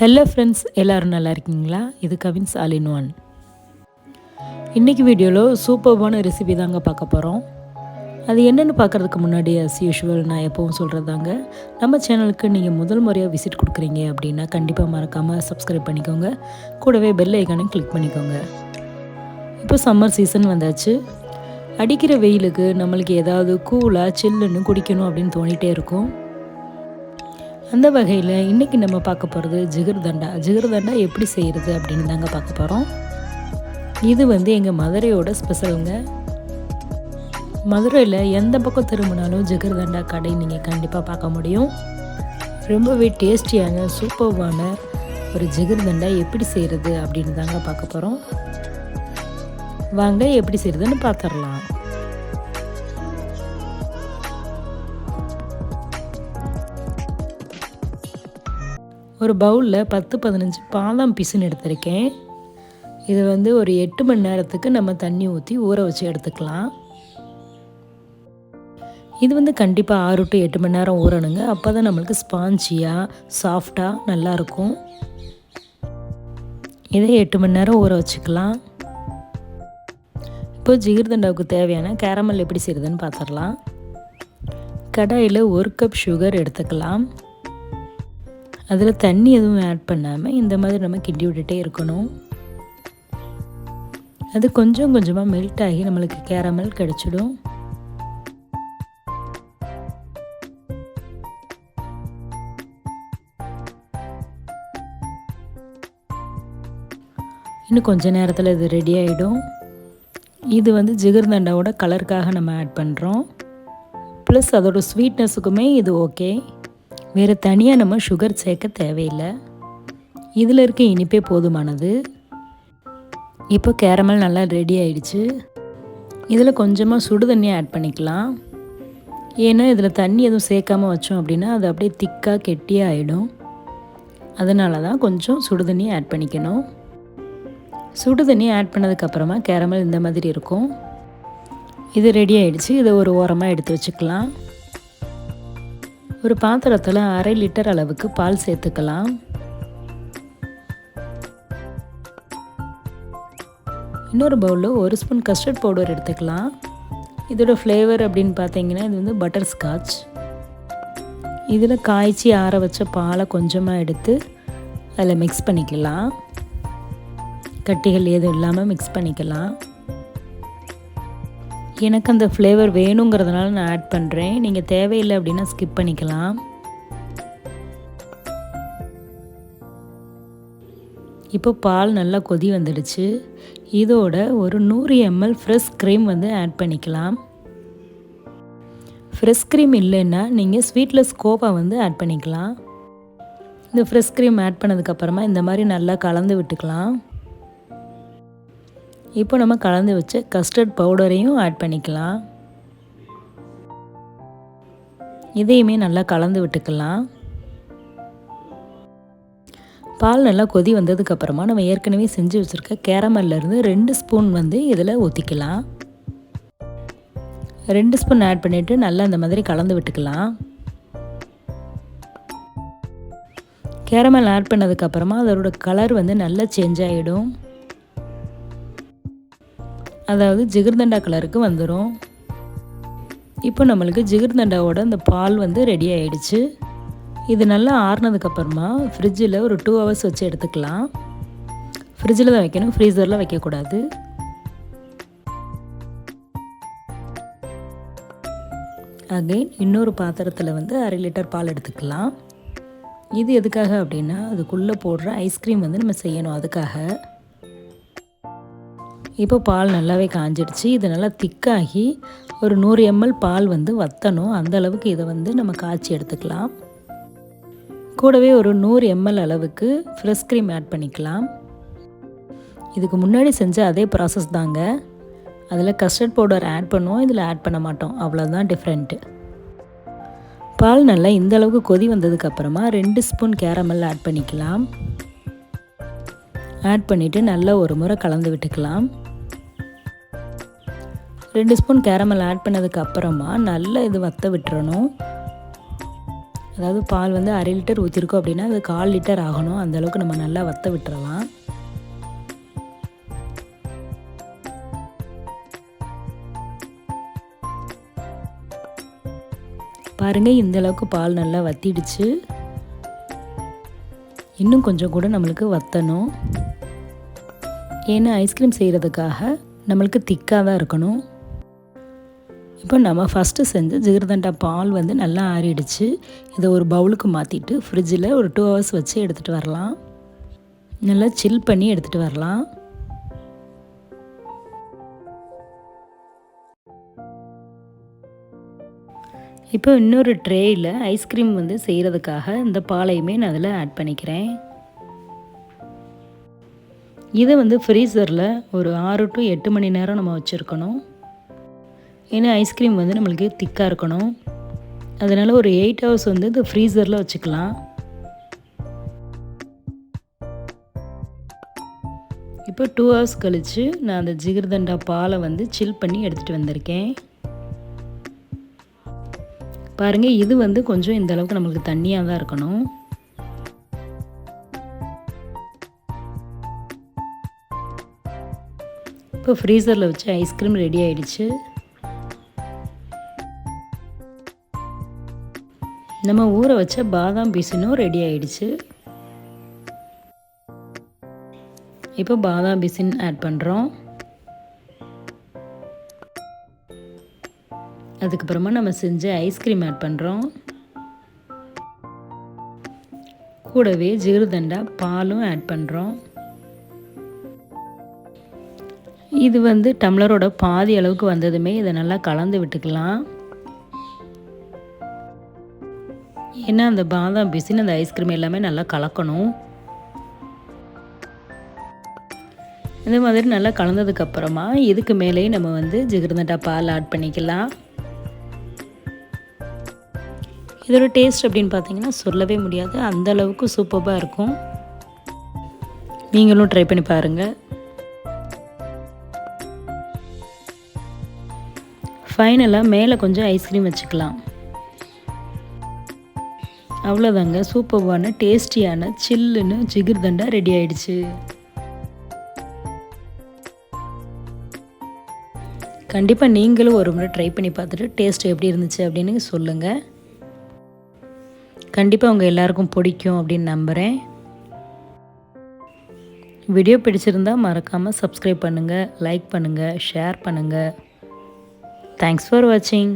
Hello friends எல்லோரும் நல்லா இருக்கீங்களா? இது கவின்ஸ் ஆல் இன் ஒன். இன்றைக்கி வீடியோவில் சூப்பர்பான ரெசிபி தாங்க பார்க்க போகிறோம் அது என்னென்னு பார்க்குறதுக்கு முன்னாடி அஸ் யூஷுவல் நான் எப்பவும் சொல்கிறதாங்க நம்ம சேனலுக்கு நீங்கள் முதல் முறையாக விசிட் கொடுக்குறீங்க அப்படின்னா கண்டிப்பாக மறக்காமல் சப்ஸ்கிரைப் பண்ணிக்கோங்க. கூடவே பெல் ஐக்கானையும் கிளிக் பண்ணிக்கோங்க. இப்போ சம்மர் சீசன் வந்தாச்சு. அடிக்கிற வெயிலுக்கு நம்மளுக்கு ஏதாவது கூலாக சில்லுன்னு குடிக்கணும் அப்படின்னு தோணிகிட்டே இருக்கும். அந்த வகையில் இன்றைக்கி நம்ம பார்க்க போகிறது ஜிகர்தண்டா. ஜிகர்தண்டா எப்படி செய்கிறது அப்படின்னு தாங்க பார்க்க போகிறோம் இது வந்து எங்கள் மதுரையோட ஸ்பெஷலுங்க. மதுரையில் எந்த பக்கம் திரும்பினாலும் ஜிகர்தண்டா கடை நீங்கள் கண்டிப்பாக பார்க்க முடியும். ரொம்பவே டேஸ்டியான சூப்பர்வான ஒரு ஜிகர்தண்டா எப்படி செய்கிறது அப்படின்னு தாங்க பார்க்க போகிறோம் வாங்க எப்படி செய்கிறதுன்னு பார்த்துடலாம். ஒரு பவுலில் பத்து பதினஞ்சு பாதாம் பிசுன்னு எடுத்திருக்கேன். இது வந்து ஒரு எட்டு மணி நேரத்துக்கு நம்ம தண்ணி ஊற்றி ஊற வச்சு எடுத்துக்கலாம். இது வந்து கண்டிப்பாக ஆறு டு எட்டு மணி நேரம் ஊறணுங்க. அப்போ தான் நம்மளுக்கு ஸ்பாஞ்சியாக சாஃப்டாக நல்லாயிருக்கும். இதை எட்டு மணி நேரம் ஊற வச்சுக்கலாம். இப்போ ஜிகிர்தண்டாவுக்கு தேவையான கேரமல் எப்படி செய்கிறதுன்னு பார்த்துடலாம் கடாயில் ஒரு கப் சுகர் எடுத்துக்கலாம். அதில் தண்ணி எதுவும் ஆட் பண்ணாமல் இந்த மாதிரி நம்ம கிண்டி விட்டுட்டே இருக்கணும். அது கொஞ்சம் கொஞ்சமாக மெல்ட் ஆகி நம்மளுக்கு கேரமல் கிடச்சிடும். இன்னும் கொஞ்ச நேரத்தில் இது ரெடி ஆகிடும் இது வந்து ஜிகர்தண்டாவோட கலருக்காக நம்ம ஆட் பண்ணுறோம் ப்ளஸ் அதோடய ஸ்வீட்னஸுக்குமே இது ஓகே வேறு தனியாக நம்ம சுகர் சேர்க்க தேவையில்லை. இதில் இருக்க இனிப்பே போதுமானது. இப்போ கேரமல் நல்லா ரெடி ஆயிடுச்சு. இதில் கொஞ்சமாக சுடு தண்ணி ஆட் பண்ணிக்கலாம். ஏன்னா இதில் தண்ணி எதுவும் சேர்க்காமல் வச்சோம் அப்படின்னா அது அப்படியே திக்காக கெட்டியாக ஆகிடும் அதனால தான் கொஞ்சம் சுடு தண்ணி ஆட் பண்ணிக்கணும். சுடு தண்ணி ஆட் பண்ணதுக்கப்புறமா கேரமல் இந்த மாதிரி இருக்கும். இது ரெடி ஆகிடுச்சு இதை ஒரு ஓரமாக எடுத்து வச்சுக்கலாம். ஒரு பாத்திரத்தில் அரை லிட்டர் அளவுக்கு பால் சேர்த்துக்கலாம். இன்னொரு பவுலில் ஒரு ஸ்பூன் கஸ்டர்ட் பவுடர் எடுத்துக்கலாம். இதோட ஃப்ளேவர் அப்படின்னு பார்த்தீங்கன்னா இது வந்து பட்டர் ஸ்காட்ச் இதில் காய்ச்சி ஆற வச்ச பாலை கொஞ்சமாக எடுத்து அதில் மிக்ஸ் பண்ணிக்கலாம். கட்டிகள் எதுவும் இல்லாமல் மிக்ஸ் பண்ணிக்கலாம். எனக்கு அந்த ஃப்ளேவர் வேணுங்கிறதுனால நான் ஆட் பண்ணுறேன் நீங்கள் தேவையில்லை அப்படின்னா ஸ்கிப் பண்ணிக்கலாம். இப்போ பால் நல்லா கொதி வந்துடுச்சு. இதோட ஒரு நூறு எம்எல் ஃப்ரெஷ் க்ரீம் வந்து ஆட் பண்ணிக்கலாம். ஃப்ரெஷ் க்ரீம் இல்லைன்னா நீங்கள் ஸ்வீட்லெஸ் கோவா வந்து ஆட் பண்ணிக்கலாம். இந்த ஃப்ரெஷ் க்ரீம் ஆட் பண்ணதுக்கப்புறமா இந்த மாதிரி நல்லா கலந்து விட்டுக்கலாம். இப்போ நம்ம கலந்து வச்ச கஸ்டர்ட் பவுடரையும் ஆட் பண்ணிக்கலாம். இதையுமே நல்லா கலந்து விட்டுக்கலாம். பால் நல்லா கொதி வந்ததுக்கப்புறமா நம்ம ஏற்கனவே செஞ்சு வச்சுருக்க கேரமல்லேருந்து ரெண்டு ஸ்பூன் வந்து இதில் ஊற்றிக்கலாம் ரெண்டு ஸ்பூன் ஆட் பண்ணிவிட்டு நல்லா இந்த மாதிரி கலந்து விட்டுக்கலாம். கேரமல் ஆட் பண்ணதுக்கப்புறமா அதோட கலர் வந்து நல்லா சேஞ்ச் ஆகிடும் அதாவது ஜிகிர்தண்டா கலருக்கு வந்துடும் இப்போ நம்மளுக்கு ஜிகிர்தண்டாவோட அந்த பால் வந்து ரெடி ஆகிடுச்சு இது நல்லா ஆறுனதுக்கப்புறமா ஃப்ரிட்ஜில் ஒரு டூ ஹவர்ஸ் வச்சு எடுத்துக்கலாம். ஃப்ரிட்ஜில் தான் வைக்கணும் ஃப்ரீசரில் வைக்கக்கூடாது. அகைன் இன்னொரு பாத்திரத்தில் வந்து அரை லிட்டர் பால் எடுத்துக்கலாம். இது எதுக்காக அப்படின்னா அதுக்குள்ளே போடுற ஐஸ்கிரீம் வந்து நம்ம செய்யணும் அதுக்காக. இப்போ பால் நல்லாவே காஞ்சிடுச்சு. இது நல்லா திக்காகி ஒரு நூறு எம்எல் பால் வந்து வத்தணும். அந்த அளவுக்கு இதை வந்து நம்ம காய்ச்சி எடுத்துக்கலாம். கூடவே ஒரு நூறு எம்எல் அளவுக்கு ஃப்ரெஷ் க்ரீம் ஆட் பண்ணிக்கலாம். இதுக்கு முன்னாடி செஞ்ச அதே ப்ராசஸ் தாங்க. அதில் கஸ்டர்ட் பவுடர் ஆட் பண்ணுவோம். இதில் ஆட் பண்ண மாட்டோம். அவ்வளோதான் டிஃப்ரெண்ட்டு பால் நல்லா இந்த அளவுக்கு கொதி வந்ததுக்கப்புறமா ரெண்டு ஸ்பூன் கேரமல் ஆட் பண்ணிக்கலாம். ஆட் பண்ணிவிட்டு நல்லா ஒரு முறை கலந்து விட்டுக்கலாம். ரெண்டு ஸ்பூன் கேரமல் ஆட் பண்ணதுக்கு அப்புறமா நல்லா இது வத்த விட்டுறணும். அதாவது பால் வந்து அரை லிட்டர் ஊற்றிருக்கோம் அப்படின்னா அது கால் லிட்டர் ஆகணும். அந்தளவுக்கு நம்ம நல்லா வத்த விட்டுறலாம். பாருங்கள் இந்த அளவுக்கு பால் நல்லா வத்திடுச்சு. இன்னும் கொஞ்சம் கூட நம்மளுக்கு வத்தணும். ஏன்னா ஐஸ்கிரீம் செய்கிறதுக்காக நம்மளுக்கு திக்காக தான் இருக்கணும். இப்போ நம்ம ஃபஸ்ட்டு செஞ்ச ஜிகிர்தண்டா பால் வந்து நல்லா ஆறிடுச்சு. இதை ஒரு பவுலுக்கு மாற்றிட்டு ஃப்ரிட்ஜில் ஒரு டூ ஹவர்ஸ் வச்சு எடுத்துகிட்டு வரலாம். நல்லா சில் பண்ணி எடுத்துகிட்டு வரலாம். இப்போ இன்னொரு ட்ரேயில் ஐஸ்கிரீம் வந்து செய்கிறதுக்காக இந்த பாலையுமே நான் அதில் ஆட் பண்ணிக்கிறேன். இதை வந்து ஃப்ரீசரில் ஒரு ஆறு டு எட்டு மணி நேரம் நம்ம வச்சுருக்கணும். ஏன்னா ஐஸ்கிரீம் வந்து நம்மளுக்கு திக்காக இருக்கணும். அதனால் ஒரு எயிட் ஹவர்ஸ் வந்து இந்த ஃப்ரீசரில் வச்சுக்கலாம். இப்போ டூ ஹவர்ஸ் கழித்து நான் அந்த ஜிகிர்தண்டா பாலை வந்து சில் பண்ணி எடுத்துகிட்டு வந்திருக்கேன். பாருங்கள் இது வந்து கொஞ்சம் இந்த அளவுக்கு நம்மளுக்கு தண்ணியாக தான் இருக்கணும். இப்போ ஃப்ரீசரில் வச்சு ஐஸ்கிரீம் ரெடி ஆகிடுச்சு நம்ம ஊற வச்ச பாதாம் பிசினும் ரெடி ஆயிடுச்சு. இப்போ பாதாம் பிசின் ஆட் பண்ணுறோம் அதுக்கப்புறமா நம்ம செஞ்ச ஐஸ்கிரீம் ஆட் பண்ணுறோம் கூடவே ஜிகிருதண்டா பாலும் ஆட் பண்ணுறோம் இது வந்து டம்ளரோட பாதி அளவுக்கு வந்ததுமே இதை நல்லா கலந்து விட்டுக்கலாம். ஏன்னா அந்த பாதாம் பிசின் அந்த ஐஸ்கிரீம் எல்லாமே நல்லா கலக்கணும். இந்த மாதிரி நல்லா கலந்ததுக்கப்புறமா இதுக்கு மேலேயும் நம்ம வந்து ஜிகிருதண்டா பால் ஆட் பண்ணிக்கலாம். இதோட டேஸ்ட் அப்படின்னு பார்த்தீங்கன்னா சொல்லவே முடியாது. அந்த அளவுக்கு சூப்பராக இருக்கும். நீங்களும் ட்ரை பண்ணி பாருங்கள் ஃபைனலாக மேலே கொஞ்சம் ஐஸ்கிரீம் வச்சுக்கலாம். அவ்வளோதாங்க சூப்பர்வான டேஸ்டியான சில்லுன்னு ஜிகிர்தண்டா ரெடி ஆயிடுச்சு. கண்டிப்பாக நீங்களும் ஒரு முறை ட்ரை பண்ணி பார்த்துட்டு டேஸ்ட் எப்படி இருந்துச்சு அப்படின்னு சொல்லுங்கள் கண்டிப்பாக உங்கள் எல்லாருக்கும் பிடிக்கும் அப்படின்னு நம்புகிறேன் வீடியோ பிடிச்சிருந்தால் மறக்காமல் சப்ஸ்கிரைப் பண்ணுங்கள் லைக் பண்ணுங்கள் ஷேர் பண்ணுங்கள் தேங்க்ஸ் ஃபார் வாட்சிங்